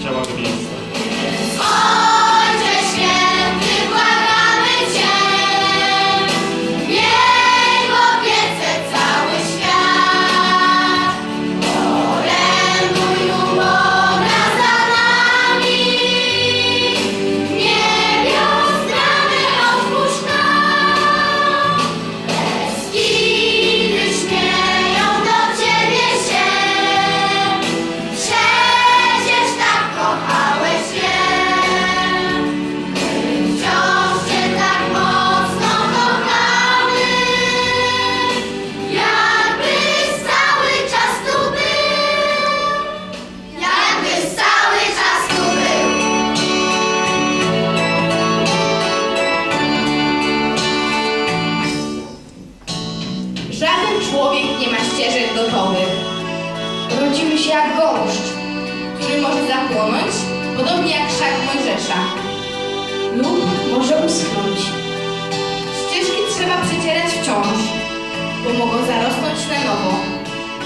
zajęli w Rodzimy się jak gąszcz, który może zapłonąć, podobnie jak szak Mojżesza. Lub może uschnąć. Ścieżki trzeba przecierać wciąż, bo mogą zarosnąć na nowo.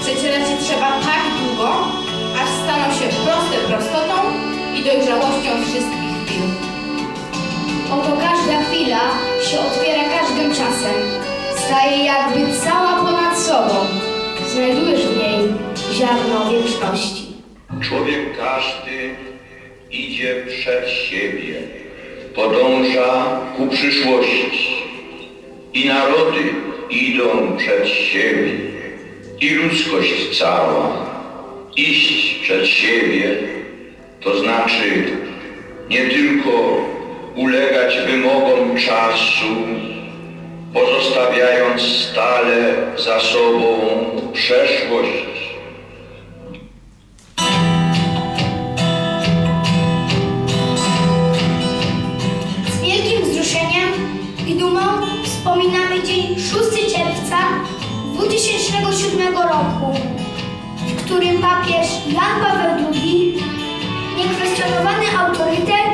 Przecierać je trzeba tak długo, aż staną się proste prostotą i dojrzałością wszystkich chwil. Oto każda chwila się otwiera każdym czasem. Staje jakby cała ponad sobą. Znajdujesz w niej ziarno wieczności. Człowiek każdy idzie przed siebie, podąża ku przyszłości. I narody idą przed siebie, i ludzkość cała. Iść przed siebie to znaczy nie tylko ulegać wymogom czasu, pozostawiając stale za sobą przeszłość. Dzień 6 czerwca 2007 roku, w którym papież Jan Paweł II, niekwestionowany autorytet,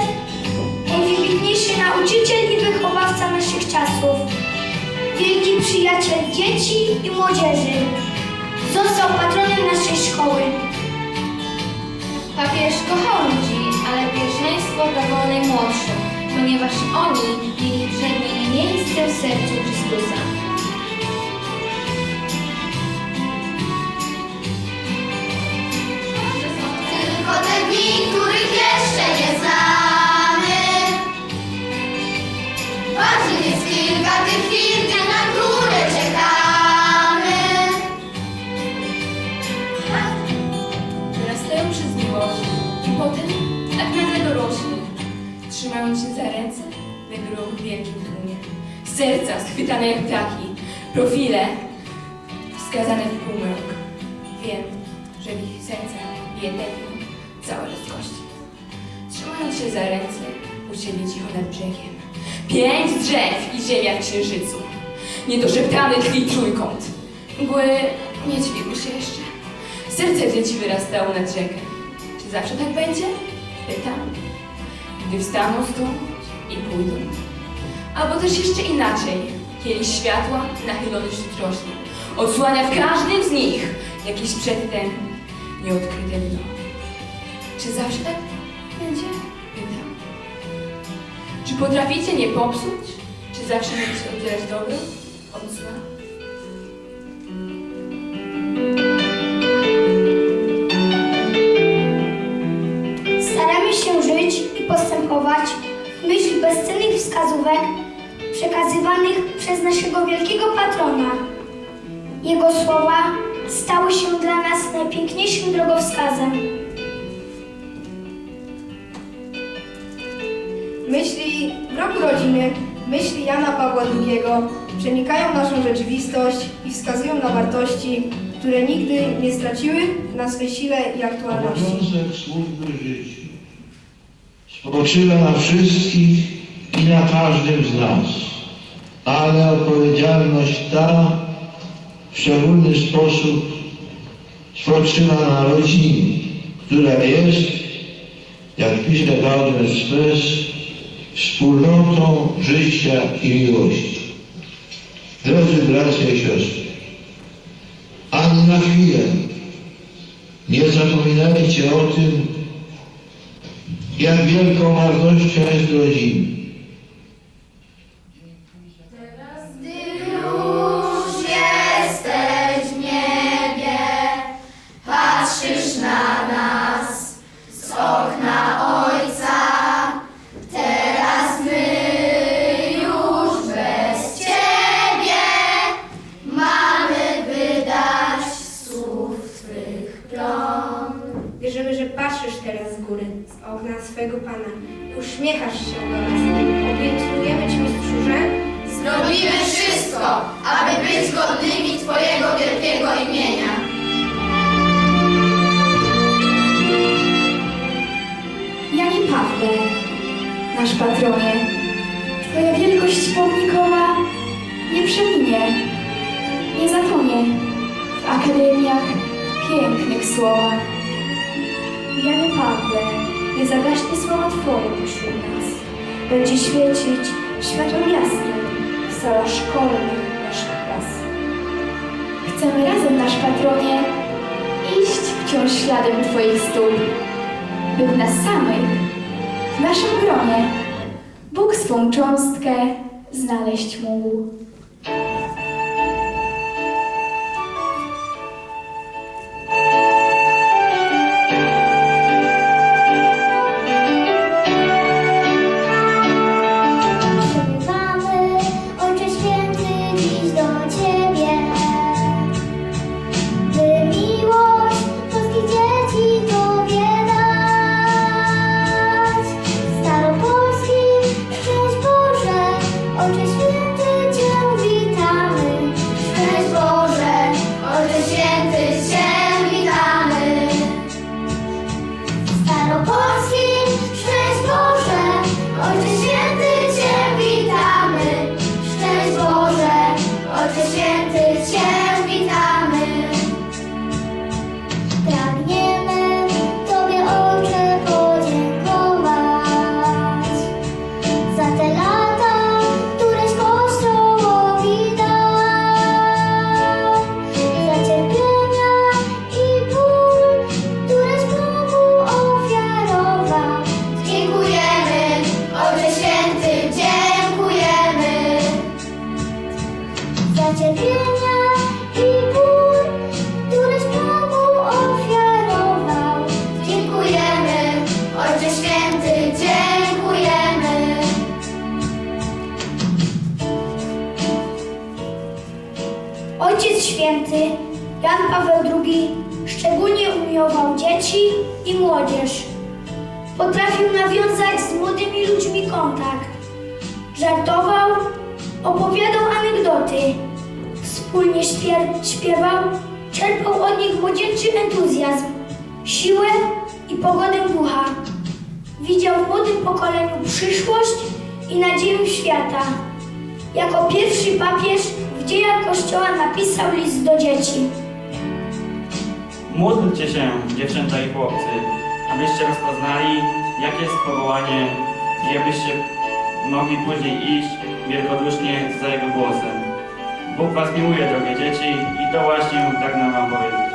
najwybitniejszy nauczyciel i wychowawca naszych czasów, wielki przyjaciel dzieci i młodzieży, został patronem naszej szkoły. Papież kochał ludzi, ale pierwszeństwo dawał najmłodszym, ponieważ oni mieli przed miejsce w sercu Chrystusa. Tylko te dni, których jeszcze nie znamy. Serca schwytane jak ptaki, profile wskazane w półmrok. Wiem, że w ich sercach bije tętno całe ludzkości. Trzymając się za ręce, usiedli cicho nad brzegiem. Pięć drzew i ziemia w księżycu. Niedoszeptany tkwi trójkąt. Mgły nie ćwiły się jeszcze. Serce dzieci wyrastało nad rzekę. Czy zawsze tak będzie? Pytam. Gdy wstaną stąd i pójdą. Albo też jeszcze inaczej. Kielich światła nachylony roślin. Odsłania w każdym z nich jakieś przedtem nieodkryte dno. Czy zawsze tak będzie? Pytam. Czy potraficie nie popsuć? Czy zawsze możecie oddzielać dobro od zła? Staramy się żyć i postępować w myśl bezcennych wskazówek przekazywanych przez naszego wielkiego patrona. Jego słowa stały się dla nas najpiękniejszym drogowskazem. Myśli w roku rodziny, myśli Jana Pawła II przenikają naszą rzeczywistość i wskazują na wartości, które nigdy nie straciły na swej sile i aktualności. Obowiązek służby życiu spoczywa na wszystkich i na każdym z nas, ale odpowiedzialność ta w szczególny sposób spoczywa na rodzinie, która jest jak pisze Gaudium Spes, wspólnotą życia i miłości. Drodzy bracia i siostry, ani na chwilę nie zapominajcie o tym, jak wielką wartością jest rodzina. Uśmiechasz się do nas. Obiecujemy Ci, mistrzu, Zrobimy wszystko, aby być godnymi Twojego wielkiego imienia. Janie Pawle, nasz patronie, Twoja wielkość pomnikowa nie przeminie, nie zatonie w akademiach pięknych słowach. Janie Pawle, nie zagaśnie słowa Twoje pośród nas. Będzie świecić światłem jasnym w salach szkolnych naszych klas. Chcemy razem, nasz patronie, iść wciąż śladem Twoich stóp by w nas samych, w naszym gronie, Bóg swą cząstkę znaleźć mógł. Pierwszy papież w dziejach Kościoła napisał list do dzieci. Módlcie się, dziewczęta i chłopcy, abyście rozpoznali, jakie jest powołanie i abyście mogli później iść wielkodusznie za Jego głosem. Bóg Was miłuje, drogie dzieci, i to właśnie pragnę Wam powiedzieć.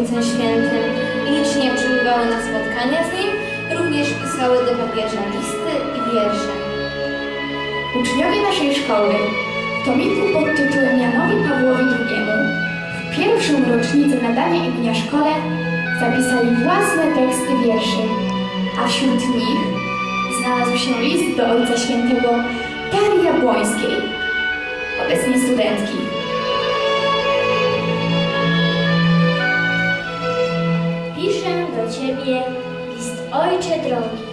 Ojcem Świętym licznie przybywały na spotkania z Nim, również pisały do papieża listy i wiersze. Uczniowie naszej szkoły w tomiku pod tytułem Janowi Pawłowi II w pierwszą rocznicę nadania imienia szkole zapisali własne teksty wierszy, a wśród nich znalazł się list do Ojca Świętego Darii Jabłońskiej, obecnie studentki. Ciebie list Ojcze drogi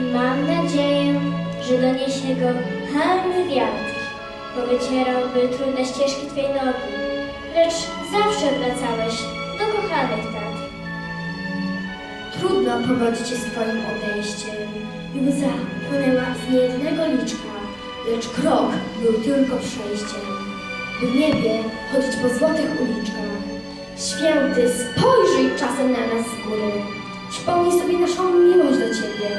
i mam nadzieję, że doniesie go hamny wiatr, bo wycierałby trudne ścieżki Twej nogi, lecz zawsze wracałeś do kochanych tat. Trudno pogodzić się z Twoim odejściem łza płynęła z niejednego liczka, lecz krok był tylko przejściem, w niebie chodzić po złotych uliczkach. Święty, spojrzyj czasem na nas z góry. Przypomnij sobie naszą miłość do Ciebie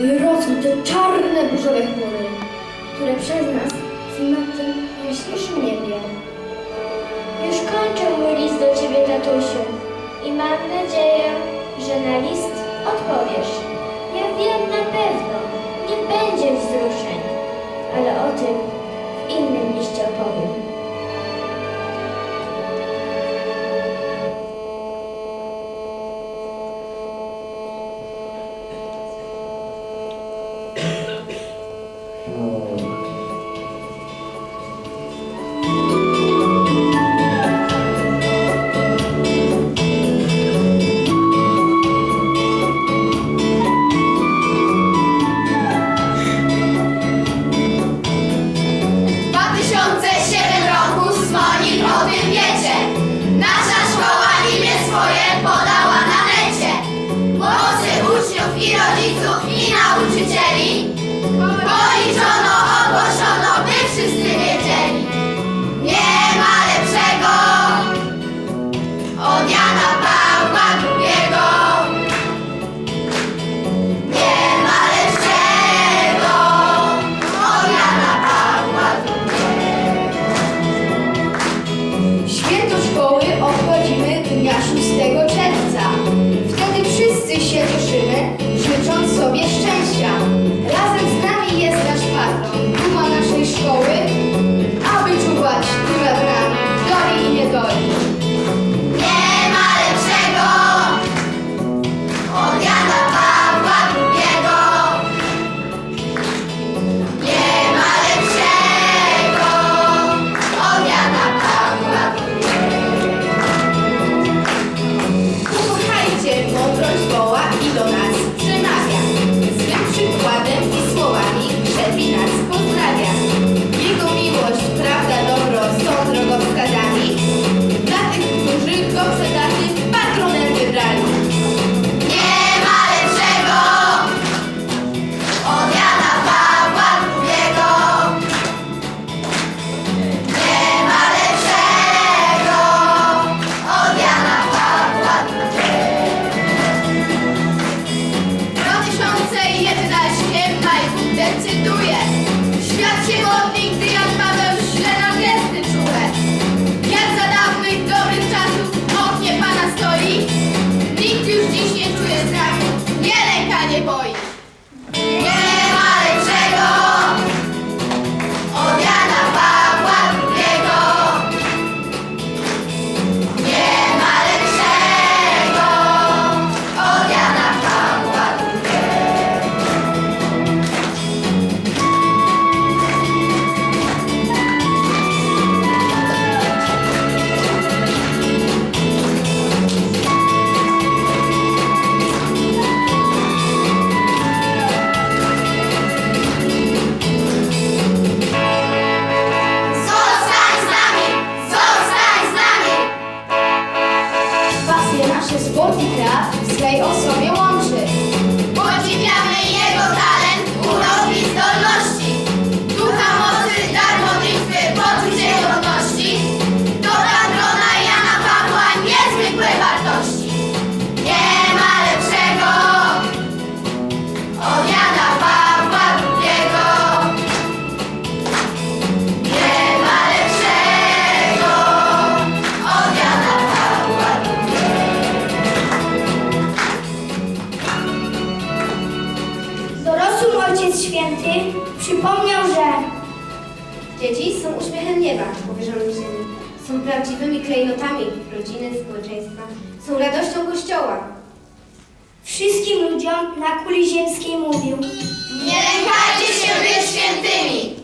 i te czarne, burzowe chmury, które przez nas są na tym niebie. Już kończę mój list do Ciebie, tatusiu, i mam nadzieję, że na list odpowiesz. Ja wiem na pewno, nie będzie wzruszeń, ale o tym w innym liście opowiem. Klejnotami rodziny, społeczeństwa. Są radością Kościoła. Wszystkim ludziom na kuli ziemskiej mówił. Nie lękajcie się być świętymi.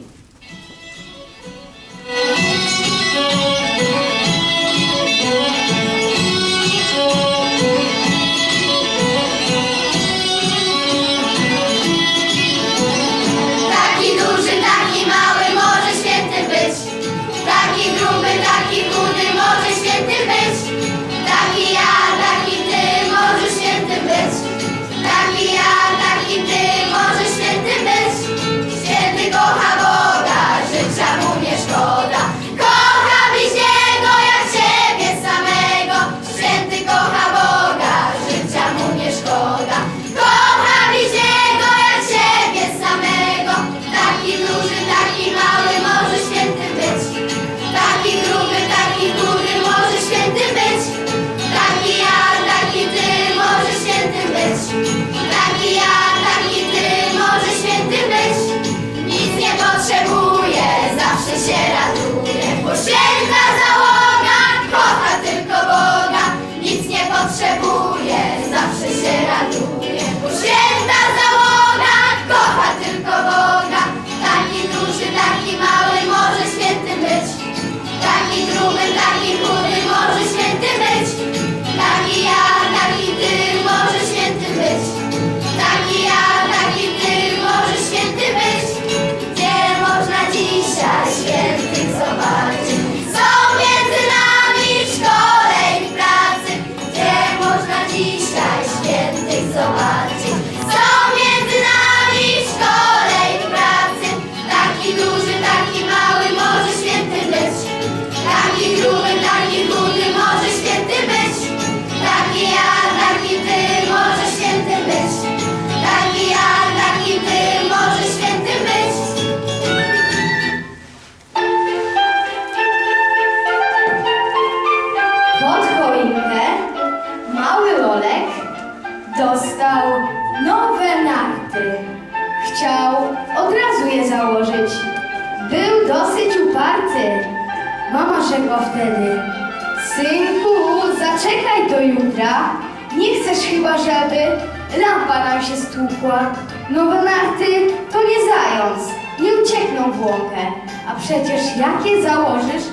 A przecież jak je założysz,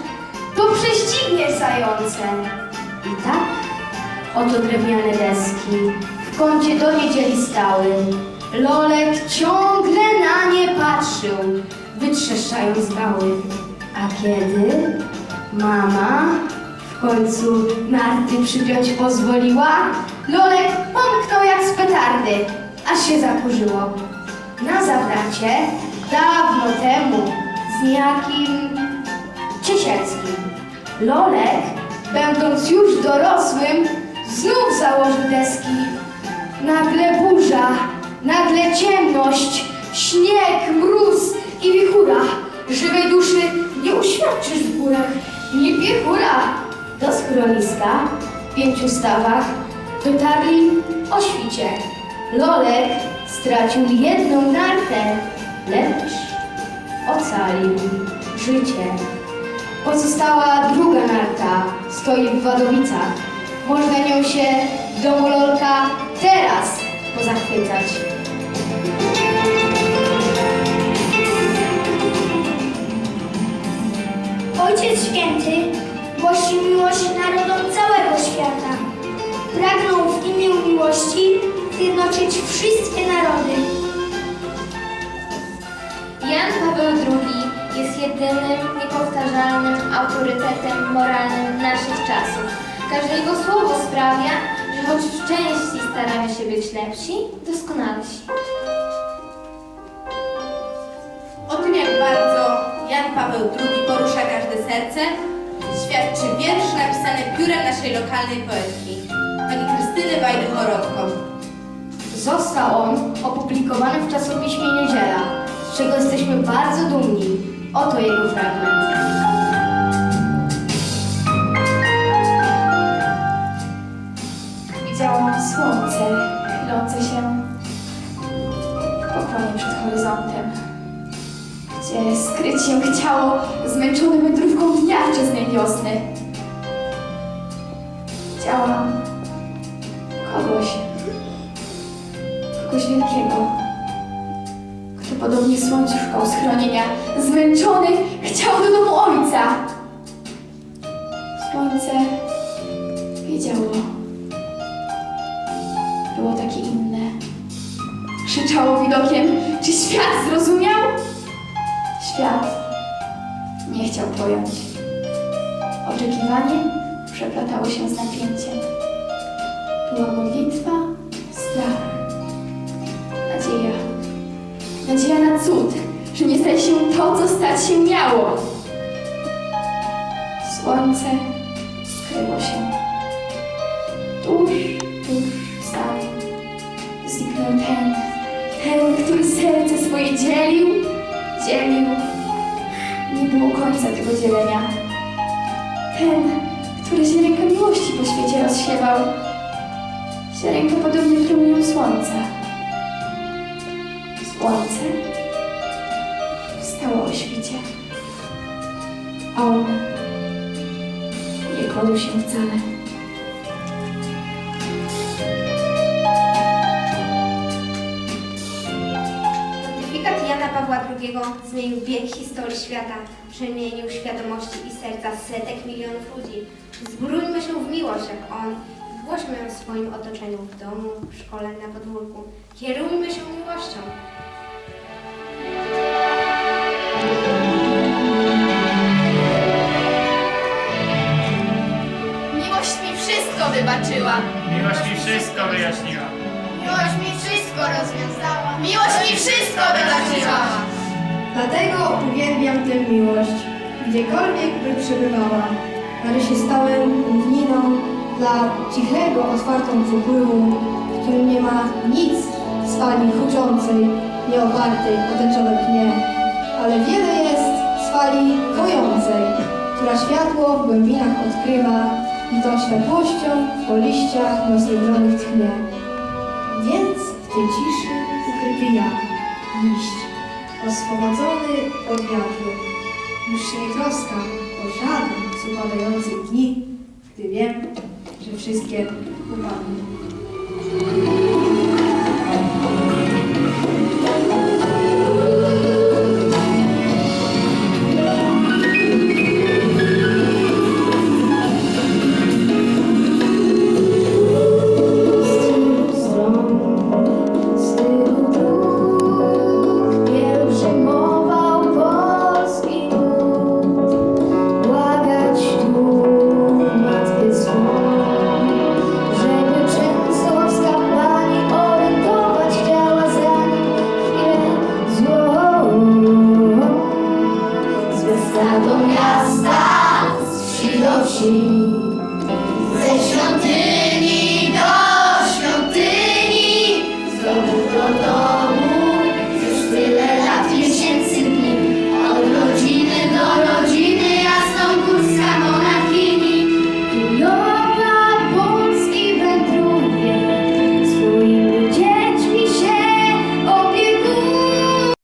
to prześcigniesz zające. I tak oto drewniane deski w kącie do niedzieli stały. Lolek ciągle na nie patrzył, wytrzeszczając gały. A kiedy mama w końcu narty przypiąć pozwoliła, Lolek pomknął jak z petardy, aż się zakurzyło. Na zawracie dawno temu z niejakim Ciesielskim. Lolek, będąc już dorosłym, znów założył deski. Nagle burza, nagle ciemność, śnieg, mróz i wichura. Żywej duszy nie uświadczysz w górach, ni piechura. Do schroniska w pięciu stawach dotarli o świcie. Lolek stracił jedną nartę, lecz ocalił życie. Pozostała druga narta, stoi w Wadowicach. Można nią się w domu Lolka teraz pozachwycać. Ojciec Święty głosi miłość narodom całego świata. Pragnął w imię miłości zjednoczyć wszystkie narody. Jedynym, niepowtarzalnym autorytetem moralnym naszych czasów. Każde jego słowo sprawia, że choć w części staramy się być lepsi, doskonalsi. O tym, jak bardzo Jan Paweł II porusza każde serce, świadczy wiersz napisany piórem naszej lokalnej poetki, pani Krystyny Wajdy-Chorodko. Został on opublikowany w czasopiśmie Niedziela, z czego jesteśmy bardzo dumni. Oto jego fragment. Widziałam słońce chylące się w pokłonie przed horyzontem. gdzie skryć się chciało zmęczone wędrówką dnia wczesnej wiosny. Widziałam kogoś, kogoś wielkiego, podobnie słońcu szukał schronienia, zmęczony chciał do domu ojca. Słońce wiedziało, było takie inne. Krzyczało widokiem, czy świat zrozumiał? Świat nie chciał pojąć. Oczekiwanie przeplatało się z napięciem. Była modlitwa, strach, Nadzieja na cud, że nie stać się to, co stać się miało. Słońce skryło się. Tuż, tuż sam zniknął ten, ten, który serce swoje dzielił, dzielił. Nie było końca tego dzielenia. Ten, który ziarenka miłości po świecie rozsiewał. Ziarenka podobnie promieniom słońca. Słońce wstało o świcie. On nie kładł się wcale. Pontyfikat Jana Pawła II zmienił bieg historii świata, przemienił świadomości i serca setek milionów ludzi. Zbrójmy się w miłość jak On, głośmy ją w swoim otoczeniu, w domu, w szkole, na podwórku. Kierujmy się miłością. Miłość mi wszystko wyjaśniła. Miłość mi wszystko rozwiązała. Miłość mi wszystko wybaczyła. Dlatego uwielbiam tę miłość, gdziekolwiek by przebywała. Marysię stałem równiną dla cichego, otwartą przepływu, w którym nie ma nic z fali huczącej, nieopartej o tęczowe pnie, ale wiele jest z fali kojącej, która światło w głębinach odkrywa tą światłością po liściach rozrodzonych tchnie. Więc w tej ciszy ukryty ja, liść, oswobodzony od wiatru. Już się nie troskam o żaden z upadających dni, gdy wiem, że wszystkie upadną.